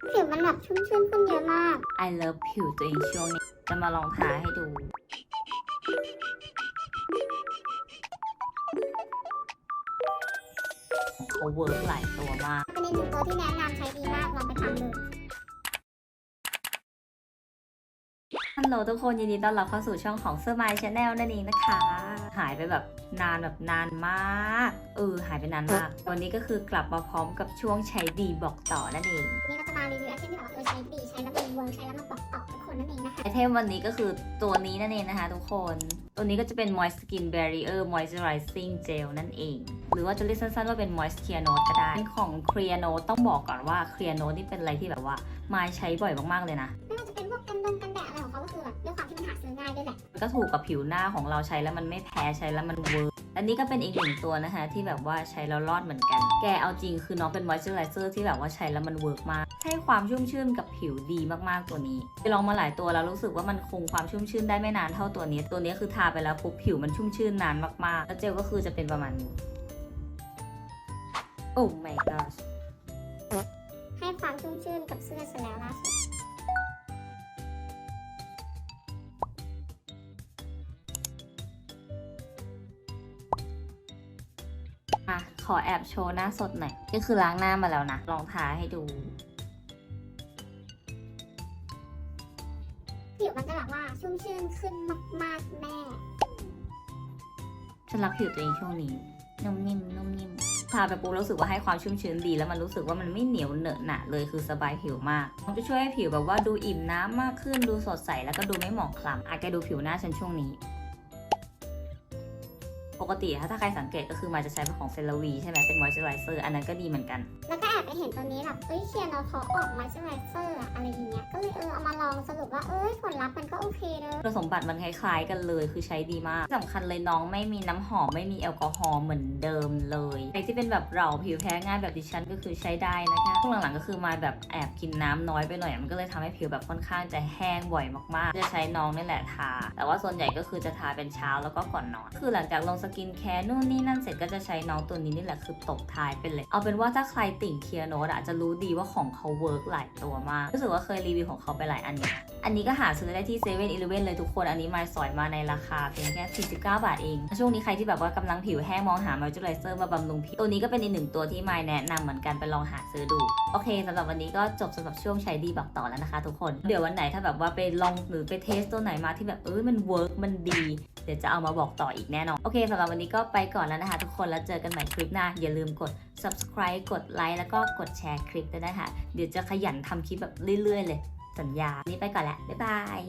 ผิวมันแบบชุ่มชื่นขึ้นเยอะมาก I love ผิวตัวเองช่วงนี้ จะมาลองทาให้ดู เขาเวิร์กหลายตัวมาก เป็นอีกหนึ่งตัวที่แนะนำใช้ดีมาก ลองไปทำดู ฮัลโหลทุกคนยินดีต้อนรับเข้าสู่ช่องของเซอร์มายชาแนลนั่นเองนะคะ หายไปแบบนานแบบนานมากเออหายไปนานมากวันนี้ก็คือกลับมาพร้อมกับช่วงใช้ดีบอกต่อนั่นเองนี่เราจะมารีวิวไอเทมที่แบบว่าเออใช้ดีใช้แล้วมันเวิร์กใช้แล้วมันบอกต่อทุกคนนั่นเองนะคะไอเทมวันนี้ก็คือตัวนี้นั่นเองนะคะ ทุกคน ตัวนี้ก็จะเป็น Moist Skin Barrier Moisturizing Gel นั่นเอง หรือว่าจะเรียกสั้นๆว่าเป็น Moist Clear Note ก็ได้เป็นของ Clear Note ต้องบอกก่อนว่า Clear Note นี่เป็นอะไรที่แบบว่ามายใช้บ่อยมากๆเลยนะ ก็ถูกกับผิวหน้าของเราใช้แล้วมันไม่แพ้ใช้แล้วมันเวิร์กอันนี้ก็เป็นอีกหนึ่งตัวนะคะ ที่แบบว่าใช้แล้วรอดเหมือนกัน แกเอาจริงคือน้องเป็นมอยเจอไรเซอร์ที่แบบว่าใช้แล้วมันเวิร์กมาก ให้ความชุ่มชื่นกับผิวดีมากๆตัวนี้ไปลองมาหลายตัวแล้วรู้สึกว่ามันคงความชุ่มชื่นได้ไม่นานเท่าตัวนี้ ตัวนี้คือทาไปแล้วปุ๊บผิวมันชุ่มชื่นนานมากๆ แล้วเจลก็คือจะเป็นประมาณนี้ โอ้ my gosh ให้ความชุ่มชื่นกับเสื้อเสร็จแล้วล่าสุด อะขอแอบโชว์หน้าสดหน่อยก็คือล้างหน้ามาแล้วนะ ลองทาให้ดูผิวมันจะแบบว่าชุ่มชื่นขึ้นมากๆแม่ฉันรักผิวตัวเองช่วงนี้นุ่มนิ่มนุ่มนิ่มทาไปปุ๊บรู้สึกว่าให้ความชุ่มชื้นดี แล้วมันรู้สึกว่ามันไม่เหนียวเหนอะหนะเลยคือสบายผิวมาก มันจะช่วยให้ผิวแบบว่าดูอิ่มน้ำมากขึ้นดูสดใสแล้วก็ดูไม่หมองคล้ำอาจจะดูผิวหน้าฉันช่วงนี้ ปกติถ้าถ้าใครสังเกตก็คือมันจะใช้เป็นของเซราวีใช่ไหมเป็นมอยเจอไรเซอร์อันนั้นก็ดีเหมือนกัน แล้วก็แอบไปเห็นตัวนี้แบบเอ้ยเคียร์เราเขาออกมอยเจอไรเซอร์อะไรอย่างเงี้ย ก็เลยเออเอามาลองสรุปว่าเอ้ยผลลัพธ์มันก็โอเคเลยคุณสมบัติมันคล้ายๆกันเลยคือใช้ดีมากที่สำคัญเลยน้องไม่มีน้ำหอมไม่มีแอลกอฮอล์เหมือนเดิมเลยใครที่เป็นแบบเราผิวแพ้ง่ายแบบดิฉันก็คือใช้ได้นะคะช่วงหลังๆก็คือมาแบบแอบกินน้ำน้อยไปหน่อยมันก็เลยทำให้ผิวแบบค่อนข้างจะแห้งบ่อยมากๆ จะใช้น้องนี่แหละทา แต่ว่าส่วนใหญ่ก็คือจะทาเป็นเช้าแล้วก็ก่อนนอน คือหลังจากลงสกินแคร์นู่นนี่นั่นเสร็จก็จะใช้น้องตัวนี้นี่แหละคือตบท้ายไปเลย เอาเป็นว่าถ้าใครติ่งเคียร์โนตอาจจะรู้ดีว่าของเขาเวิร์กหลายตัวมาก รู้สึกว่าเคยรีวิวของเขาไปหลายอันอยู่อันนี้ก็หาซื้อได้ที่เซเว่นอีเลเว่นเลยทุกคน อันนี้มาสอยมาในราคาเพียงแค่ 49 บาทเอง ช่วงนี้ใครที่แบบว่ากำลังผิวแห้งมองหามอยเจอไรเซอร์มาบำรุงผิว ตัวนี้ก็เป็นอีกหนึ่งตัวที่มาแนะนำเหมือนกันไปลองหาซื้อดู โอเคสำหรับวันนี้ก็จบสำหรับช่วงใช้ดีบอกต่อแล้วนะคะ ทุกคน เดี๋ยววันไหนถ้าแบบว่าไปลองหรือไปเทสตัวไหนมาที่แบบเออมันเวิร์กมันดี ดี๋ยวจะเอามาบอกต่ออีกแน่นอน โอเคสำหรับวันนี้ก็ไปก่อนแล้วนะคะ ทุกคนแล้วเจอกันใหม่คลิปหน้า อย่าลืมกด subscribe กดไลค์แล้วก็กดแชร์คลิปด้วยนะคะ เดี๋ยวจะขยันทำคลิปแบบเรื่อยๆ เลย สัญญา นี้ไปก่อนแล้วบ๊ายบาย